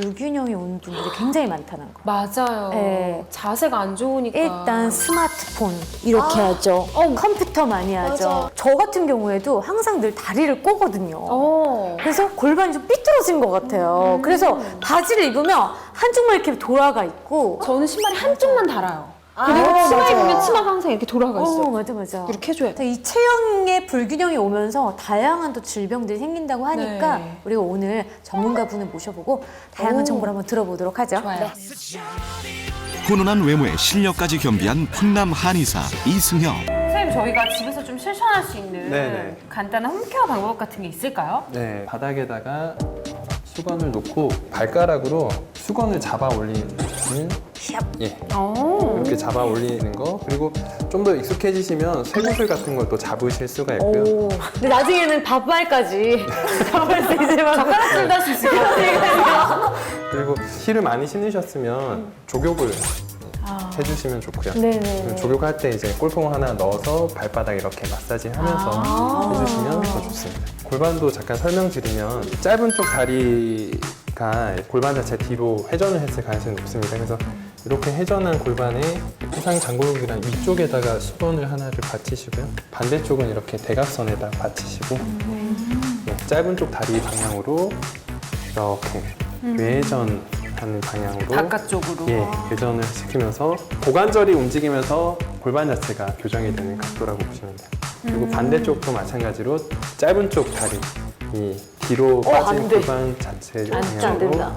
불균형이 오는 분들이 굉장히 많다는 거. 맞아요. 네. 자세가 안 좋으니까. 일단 스마트폰 이렇게 하죠. 컴퓨터 많이 하죠. 저 같은 경우에도 항상 늘 다리를 꼬거든요. 어. 그래서 골반이 좀 삐뚤어진 것 같아요. 그래서 바지를 입으면 한쪽만 이렇게 돌아가 있고. 저는 신발이 한쪽만 달아요. 그리고 치마 입으면 치마가 항상 이렇게 돌아가 있어요. 어, 맞아, 맞아. 이렇게 해줘야 돼. 이 체형의 불균형이 오면서 다양한 또 질병들이 생긴다고 하니까 네. 우리가 오늘 전문가분을 모셔보고 다양한 오. 정보를 한번 들어보도록 하죠. 좋아요. 훈훈한 외모에 실력까지 겸비한 풍남 한의사. 선생님 저희가 집에서 좀 실천할 수 있는 네네. 간단한 홈케어 방법 같은 게 있을까요? 네, 바닥에다가 수건을 놓고 발가락으로 수건을 잡아 올리는 예, 어. 이렇게 잡아 올리는 거 그리고 좀 더 익숙해지시면 쇠구슬 같은 걸 또 잡으실 수가 있고요. 오. 근데 나중에는 밥알까지 잡을 수 있을 만큼. 젓가락질도 할수 있을 것 같아요. 그리고 힐을 많이 신으셨으면 족욕을 해주시면 좋고요. 네네. 족욕할 때 이제 골프공 하나 넣어서 발바닥 이렇게 마사지 하면서 해주시면 더 좋습니다. 골반도 잠깐 설명드리면 짧은 쪽 다리 가 골반 자체 뒤로 회전을 했을 가능성이 높습니다. 그래서 이렇게 회전한 골반에 해상 장골국이랑 위쪽에다가 수건을 하나를 받치시고요. 반대쪽은 이렇게 대각선에다 받치시고 네, 짧은 쪽 다리 방향으로 이렇게 외전하는 방향으로 바깥쪽으로. 예, 교전을 시키면서 고관절이 움직이면서 골반 자체가 교정이 되는 각도라고 보시면 돼요. 그리고 반대쪽도 마찬가지로 짧은 쪽 다리, 이 뒤로 어, 안 빠진 돼. 골반 자체 진짜 안 방향으로 된다.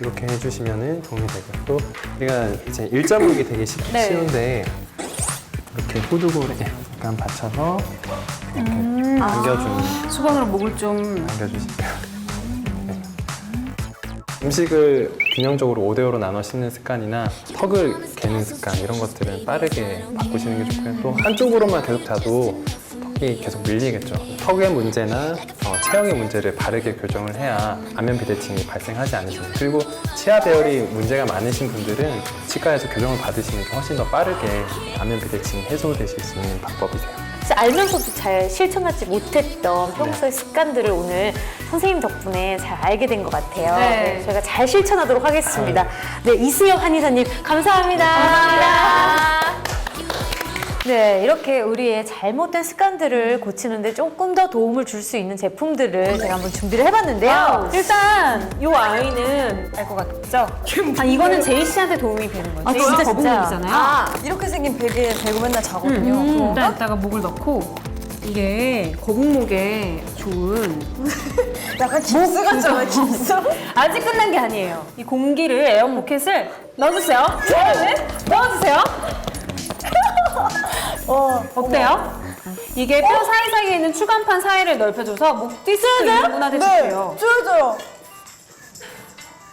이렇게 해주시면 도움이 되고요. 또 우리가 이제 일자목이 되게 쉽, 네. 쉬운데 이렇게 후두골에 약간 받쳐서 이렇게 당겨주는 수건으로 목을 좀 남겨주시고요. 네. 음식을 균형적으로 5대5로 나눠 씹는 습관이나 턱을 개는 습관 이런 것들은 빠르게 바꾸시는 게 좋고요. 또 한쪽으로만 계속 자도 턱이 계속 밀리겠죠. 턱의 문제나 어, 체형의 문제를 바르게 교정을 해야 안면 비대칭이 발생하지 않으십니다. 그리고 치아 배열이 문제가 많으신 분들은 치과에서 교정을 받으시는 게 훨씬 더 빠르게 안면 비대칭이 해소되실 수 있는 방법이세요. 사실 알면서도 잘 실천하지 못했던 평소의 습관들을 오늘 선생님 덕분에 잘 알게 된 것 같아요. 네. 네, 저희가 잘 실천하도록 하겠습니다. 네, 이승엽 한의사님 감사합니다. 네, 이렇게 우리의 잘못된 습관들을 고치는데 조금 더 도움을 줄 수 있는 제품들을 제가 한번 준비를 해봤는데요. 일단 이 아이는 알 것 같죠? 아, 이거는 제이 씨한테 도움이 되는 거예요. 아, 제이 진짜, 씨가 진짜. 거북목이잖아요. 아 이렇게 생긴 베개에 대고 맨날 자거든요. 그거 일단 이따가 목을 넣고 이게 거북목에 좋은 약간 깁스 같잖아요, 깁스. 아직 끝난 게 아니에요. 이 공기를 에어 포켓을 넣어주세요. 네, 넣어주세요. 어, 어때요? 이게 뼈 사이사이에 있는 추간판 사이를 넓혀줘서 목 디스크 네, 있어요. 쪼여줘요.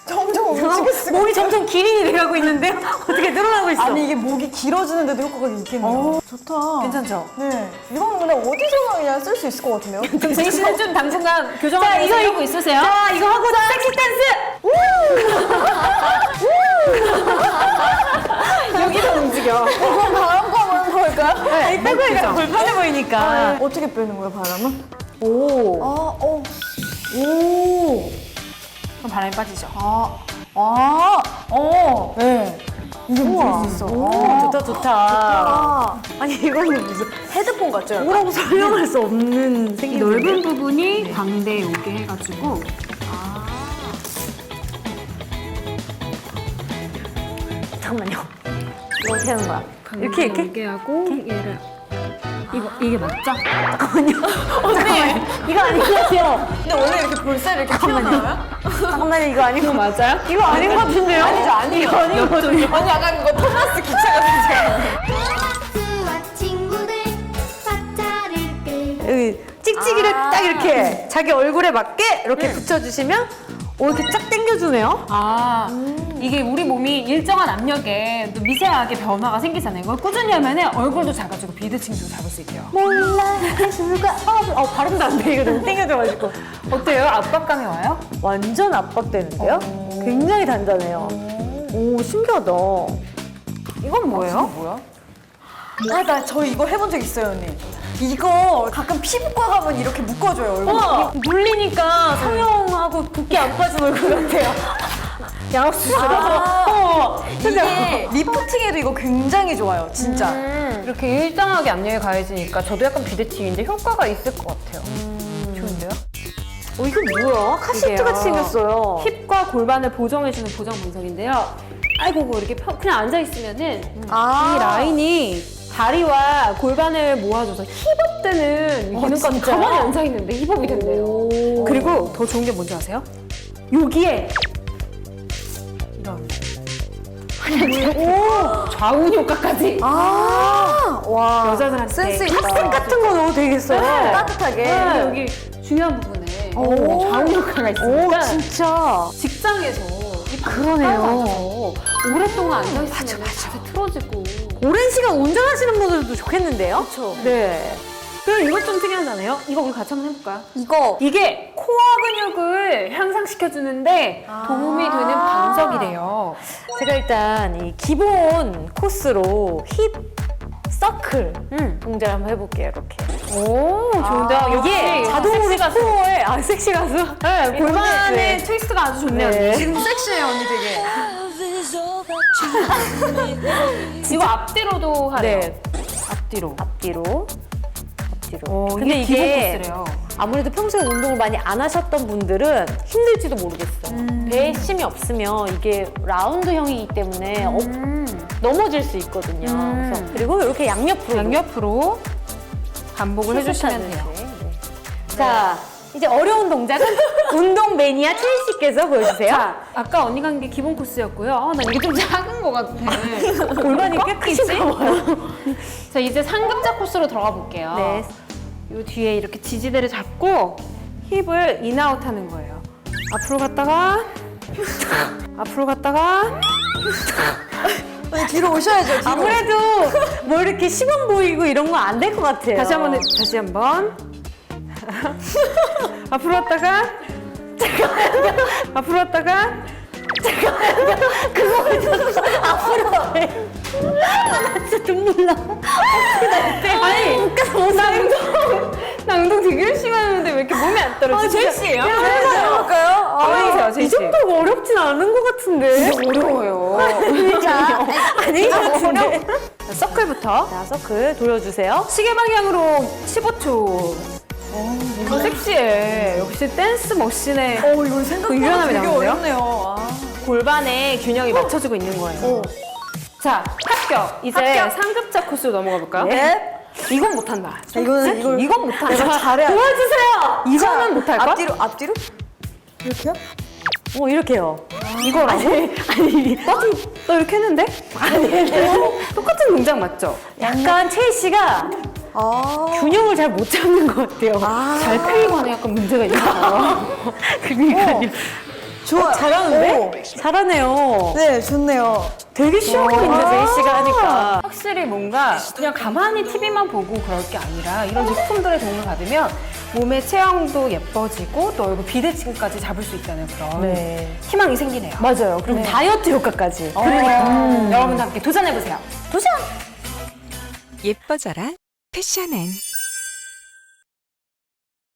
점점 움직였어. 몸이 점점 기린이 돼가고 있는데요. 어떻게 늘어나고 있어. 아니 이게 목이 길어지는데도 효과가 있겠네요. 좋다. 괜찮죠? 네, 이건 그냥 어디서나 그냥 쓸 수 있을 것 같은데요. 그럼 제이 씨는 좀 당분간 자, 교정하는 이거 거 하고 있으세요? 자, 이거 하고 섹시 댄스! 여기서 움직여. 네, 빼고 이거 불편해 보이니까. 어떻게 빼는 거예요, 바람은? 오. 아, 어. 오. 그럼 바람이 빠지죠. 아, 어. 네. 이게 수 있어. 오, 좋다, 좋다. 아, 아니, 이거는 무슨 헤드폰 같죠? 뭐라고 설명할 수 없는 생긴 넓은 부분이 광대에 오게 해가지고 잠깐만요. 이거 어떻게 하는 거야? 이렇게, 이렇게? 오게 하고 얘를 이거 이게 맞죠? 잠깐만요. 잠깐만요. 이거 아닌 것 같아요. 근데 원래 이렇게 볼살이 이렇게 튀어나와요? 잠깐만요, 이거 아닌 거 맞아요? 이거 아닌 것 같은데요? 아니죠, 아니요. 이거 아닌 것 같은데요? 아니, 약간 이거 토마스 기차 같은 박스와 친구들 박자를 끌고 여기 찍찍이를 딱 이렇게 자기 얼굴에 맞게 이렇게 붙여주시면 오, 이렇게 쫙 당겨주네요. 아, 이게 우리 몸이 일정한 압력에 또 미세하게 변화가 생기잖아요. 이걸 꾸준히 하면 얼굴도 작아지고 비대칭도 잡을 수 있대요. 몰라, 수가 없. 어, 발음도 안 돼. 이거 너무 당겨져가지고. 어때요? 압박감이 와요? 완전 압박되는데요? 굉장히 단단해요. 오, 신기하다. 이건 뭐예요? 아, 나 저 이거 해본 적 있어요, 언니. 이거 가끔 피부과 가면 이렇게 묶어줘요, 얼굴. 어, 물리니까 성형하고 붓기 안 빠진 얼굴 같아요. 양수술. 아. 어, 이게 리프팅에도 이거 굉장히 좋아요, 진짜. 음. 이렇게 일정하게 압력이 가해지니까 저도 약간 비대칭인데 효과가 있을 것 같아요. 좋은데요? 어, 이거 뭐야? 카시트 같이 이게요. 생겼어요. 힙과 골반을 보정해주는 보정 분석인데요. 아이고 뭐 이렇게 펴- 그냥 앉아 있으면은 아. 이 라인이 다리와 골반을 모아줘서 힙업 되는 이 기능까지 진짜요? 가만히 앉아 있는데 힙업이 된대요. 그리고 더 좋은 게 뭔지 아세요? 여기에 오 좌우 효과까지 아, 와. 여자들한테 센스 있다. 탑승 같은 거 넣어도 되겠어요. 따뜻하게. 네, 여기 중요한 부분에 오. 좌우 효과가 있으니까 진짜. 직장에서 이 그러네요. 오랫동안 앉아 있으면 자세 틀어지고 오랜 시간 운전하시는 분들도 좋겠는데요? 그렇죠. 네. 그럼 이것 좀 특이하잖아요. 이거 우리 같이 한번 해볼까요? 이거. 이게 코어 근육을 향상시켜주는데 도움이 되는 반석이래요. 제가 일단 이 기본 코스로 힙 서클 음. 동작을 한번 해볼게요. 이렇게. 오, 좋은데요. 아, 이게 역시 자동으로 섹시 가수. 코어에 아 섹시 가수. 네, 골반의 네. 트위스트가 아주 좋네요. 네. 지금 섹시해요, 언니 되게. 이거 앞뒤로도 하래요. 네. 앞뒤로. 앞뒤로. 앞뒤로. 어, 근데 이게 기본 이게 코스래요. 아무래도 평소에 운동을 많이 안 하셨던 분들은 힘들지도 모르겠어요. 배에 힘이 없으면 이게 라운드형이기 때문에 업- 넘어질 수 있거든요. 음. 그래서 그리고 이렇게 양옆으로 양옆으로 반복을 해주시면 돼요. 네. 자, 이제 어려운 동작은 운동 매니아 첼씨께서 보여주세요. 자, 아까 언니가 한 게 기본 코스였고요. 아, 나 이게 좀 작은 것 같아. 골반이 꽤 봐요. 자, 이제 상급자 코스로 들어가 볼게요. 네. 요 뒤에 이렇게 지지대를 잡고 힙을 인아웃 하는 거예요. 앞으로 갔다가 앞으로 갔다가 언니 뒤로 오셔야죠, 뒤로. 아무래도 뭐 이렇게 시범 보이고 이런 거 안 될 것 같아요. 다시 한번 해- 다시 한번 앞으로 갔다가 앞으로 갔다가 앞으로 해. 나 진짜 눈물 나. 아니 나 운동 나 운동 되게 열심히 하는데 왜 이렇게 몸이 안 떨어져? 제이씨예요? 네, 해볼까요? 보여주세요, 이 제이 씨. 정도가 어렵진 않은 것 같은데. 어려워요. 자, 아닌 것 같은데. 자, 서클부터 자, 서클 돌려주세요. 시계 방향으로 15초. 더 섹시해. 역시 댄스 머신의 어, 이거 생각보다 유연함이 되게? 어렵네요. 아. 골반의 균형이 맞춰지고 있는 거예요. 자, 합격. 이제 합격. 상급자 코스로 넘어가 볼까요? 네. 이건 못한다. 이거는 이걸 이건 못한다. 내가 잘해야 돼. 도와주세요. 이거는 못할 걸? 앞뒤로, 앞뒤로? 이렇게요? 어, 이렇게요. 이거라고? 아니, 아니. 나도 너 이렇게 했는데? 아니, 똑같은 동작 맞죠? 약간 첼씨가 아. 균형을 잘 못 잡는 것 같아요. 잘 펴기관에 약간 문제가 있나 봐요. 그러니까요. 좋아. 잘하는데? 잘하네요. 네, 좋네요. 되게 쉬워 보이는데, 제이 씨가 하니까. 확실히 뭔가 그냥 가만히 TV만 보고 그럴 게 아니라 이런 제품들의 도움을 받으면 몸의 체형도 예뻐지고 또 얼굴 비대칭까지 잡을 수 있다는 그런 네. 희망이 생기네요. 맞아요. 그리고 다이어트 효과까지. 그러니까 여러분도 함께 도전해 보세요. 도전! 예뻐져라 패션엔